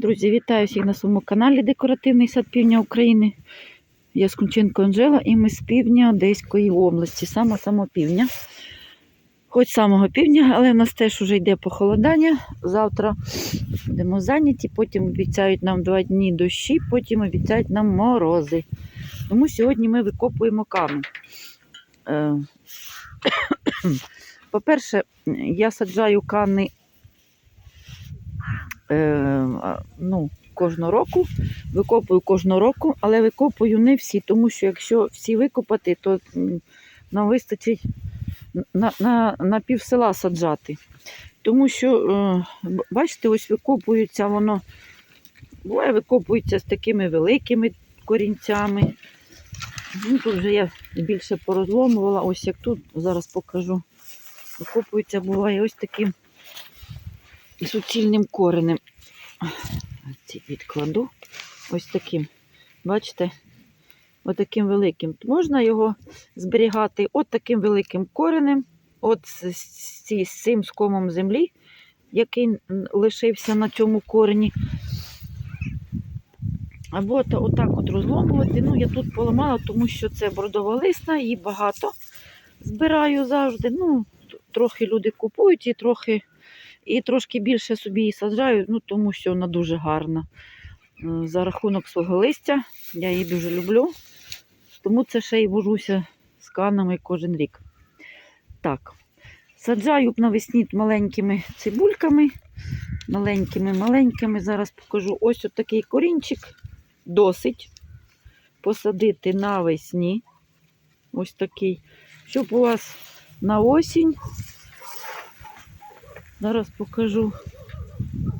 Друзі, вітаю всіх на своєму каналі Декоративний сад Півдня України. Я Скунченко Анжела і ми з півдня Одеської області, саме само півдня. Хоч самого півдня, але в нас теж вже йде похолодання. Завтра будемо зайняті, потім обіцяють нам два дні дощі, потім обіцяють нам морози. Тому сьогодні ми викопуємо камінь. Е, По-перше, я саджаю кани е, ну, кожного року, викопую кожного року, але викопую не всі, тому що якщо всі викопати, то нам вистачить на, на, на пів села саджати. Тому що, е, бачите, ось викопується воно, буває, викопується з такими великими корінцями. Ну, тут вже я більше порозломувала, ось як тут, зараз покажу. Викопується, буває ось таким суцільним коренем. Ці відкладу. Ось таким. Бачите? Отаким великим. Можна його зберігати от таким великим коренем, от з, з, з цим скомом землі, який лишився на цьому корені. Або от, отак от розломувати. Ну, я тут поламала, тому що це бордоволисна, її багато збираю завжди. Ну, трохи люди купують і трохи і трошки більше собі її саджаю, ну, тому що вона дуже гарна. Е, За рахунок свого листя я її дуже люблю, тому це ще й вожуся з канами кожен рік. Так, саджаю навесні маленькими цибульками, маленькими-маленькими. Зараз покажу ось такий корінчик. Досить посадити навесні. Ось такий, щоб у вас на осінь Зараз покажу.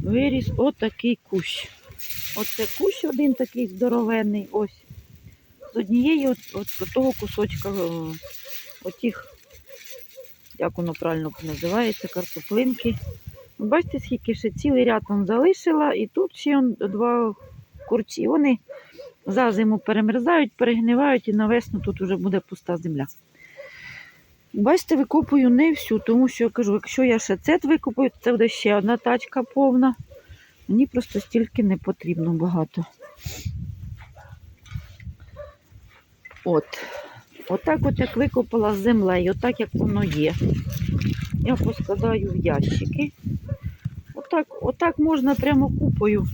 Виріс отакий кущ. Оце кущ один такий здоровенний. Ось. З однієї от, от, от того кусочка, о, отіх, як воно правильно називається, картоплинки. Бачите, скільки ще цілий ряд вам залишила, і тут ще два курці. Вони за зиму перемерзають, перегнивають і на весну тут вже буде пуста земля. Бачите, викопую не всю, тому що я кажу, якщо я ще цет викопаю, це буде ще одна тачка повна. Мені просто стільки не потрібно багато. От. Отак от як викопала з землею, отак як воно є. Я поскладаю в ящики. Отак, отак можна прямо купою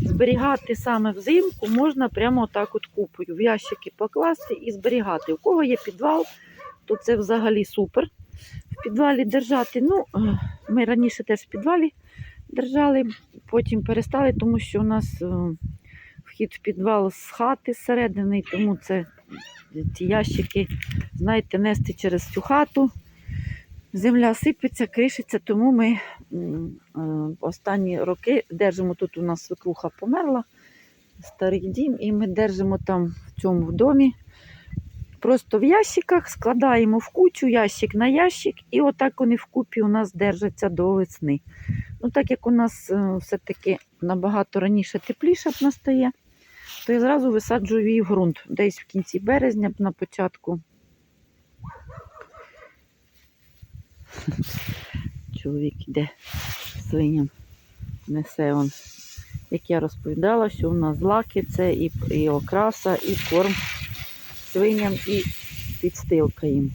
зберігати саме взимку, можна прямо отак от купою в ящики покласти і зберігати. У кого є підвал, то це взагалі супер. В підвалі держати. Ну, е, ми раніше теж в підвалі держали, потім перестали, тому що у нас е, вхід в підвал з хати зсередини, тому це ці ящики, знаєте, нести через цю хату. Земля сипеться, кришиться, тому ми е, останні роки держимо. Тут у нас свекруха померла, старий дім, і ми держимо там в цьому домі. Просто в ящиках складаємо в кучу ящик на ящик, і отак вони вкупі у нас держаться до весни. Ну, так як у нас е, все-таки набагато раніше тепліше настає, то я зразу висаджую її в ґрунт. Десь в кінці березня, на початку. Чоловік іде свиням, несе он. Як я розповідала, що у нас злаки це і, і окраса, і корм свиням і підстилка їм.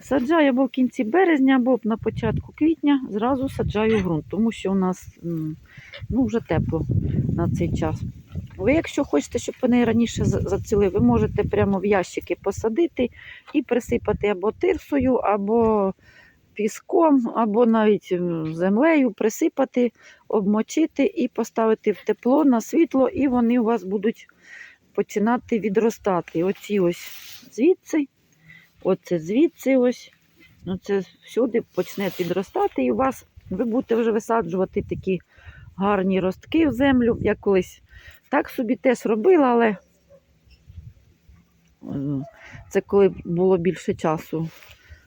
Саджаю або в кінці березня, або на початку квітня, зразу саджаю ґрунт, тому що у нас ну, вже тепло на цей час. Ви, якщо хочете, щоб вони раніше за- зацвіли, ви можете прямо в ящики посадити і присипати або тирсою, або піском, або навіть землею присипати, обмочити і поставити в тепло на світло, і вони у вас будуть починати відростати. Оці ось звідси, оце звідси ось, оце всюди почне відростати, і у вас ви будете вже висаджувати такі гарні ростки в землю. Я колись так собі теж робила, але це коли було більше часу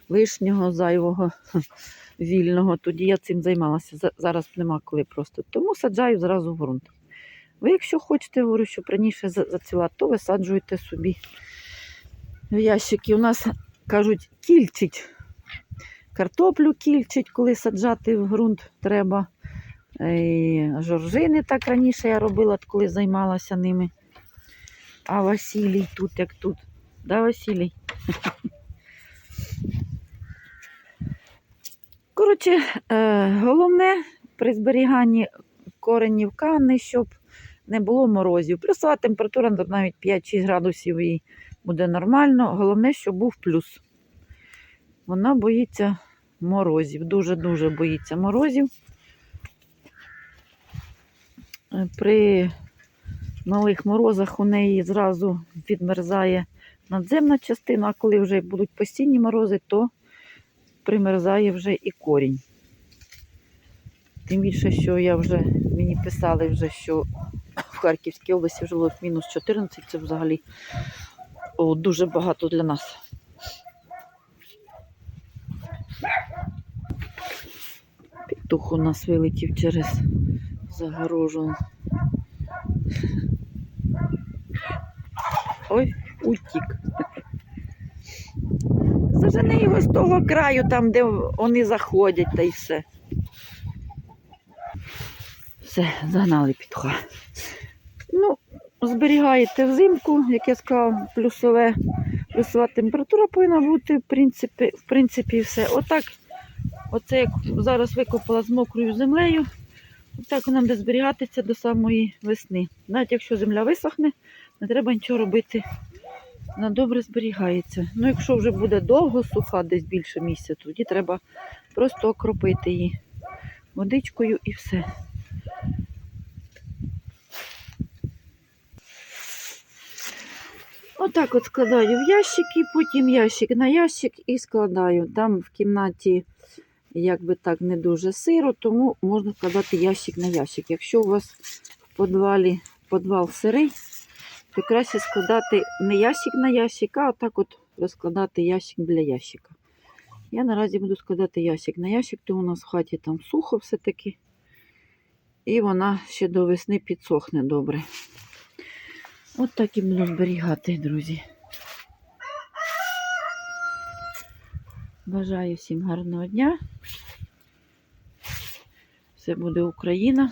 лишнього, зайвого, вільного. Тоді я цим займалася. Зараз нема коли просто. Тому саджаю зразу в ґрунт. Ви, якщо хочете, говорю, щоб раніше за- зацвіла, то висаджуйте собі в ящики. У нас кажуть, кільчить. картоплю кільчить, коли саджати в ґрунт треба. І жоржини так раніше я робила, коли займалася ними. А Василій тут як тут. Да, Василій? Коротше, е, головне при зберіганні коренів кани, щоб не було морозів. Плюсова температура навіть 5-6 градусів і буде нормально. Головне, щоб був плюс. Вона боїться морозів, дуже-дуже боїться морозів. Е, При малих морозах у неї зразу відмерзає надземна частина, а коли вже будуть постійні морози, то примерзає вже і корінь. Тим більше, що я вже, мені писали вже, що в Харківській області вже було мінус 14, це взагалі о, дуже багато для нас. Петух у нас вилетів через загорожу. Ой, утік. Зажени його з того краю, там, де вони заходять, та й все. Все, загнали петуха. Ну, зберігаєте взимку, як я сказала, плюсове, плюсова температура повинна бути, в принципі, в принципі, все. Отак, оце як зараз викопала з мокрою землею, отак вона буде зберігатися до самої весни. Навіть якщо земля висохне, не треба нічого робити. Вона добре зберігається. Ну, якщо вже буде довго суха, десь більше місяця, тоді треба просто окропити її водичкою і все. Отак от складаю в ящики, потім ящик на ящик і складаю. Там в кімнаті якби так не дуже сиро, тому можна складати ящик на ящик. Якщо у вас в підвалі підвал сирий, то краще складати не ящик на ящик, а отак от розкладати ящик для ящика. Я наразі буду складати ящик на ящик, тому у нас в хаті там сухо все-таки. І вона ще до весни підсохне добре. От так і буду зберігати, друзі. Бажаю всім гарного дня. Все буде Україна.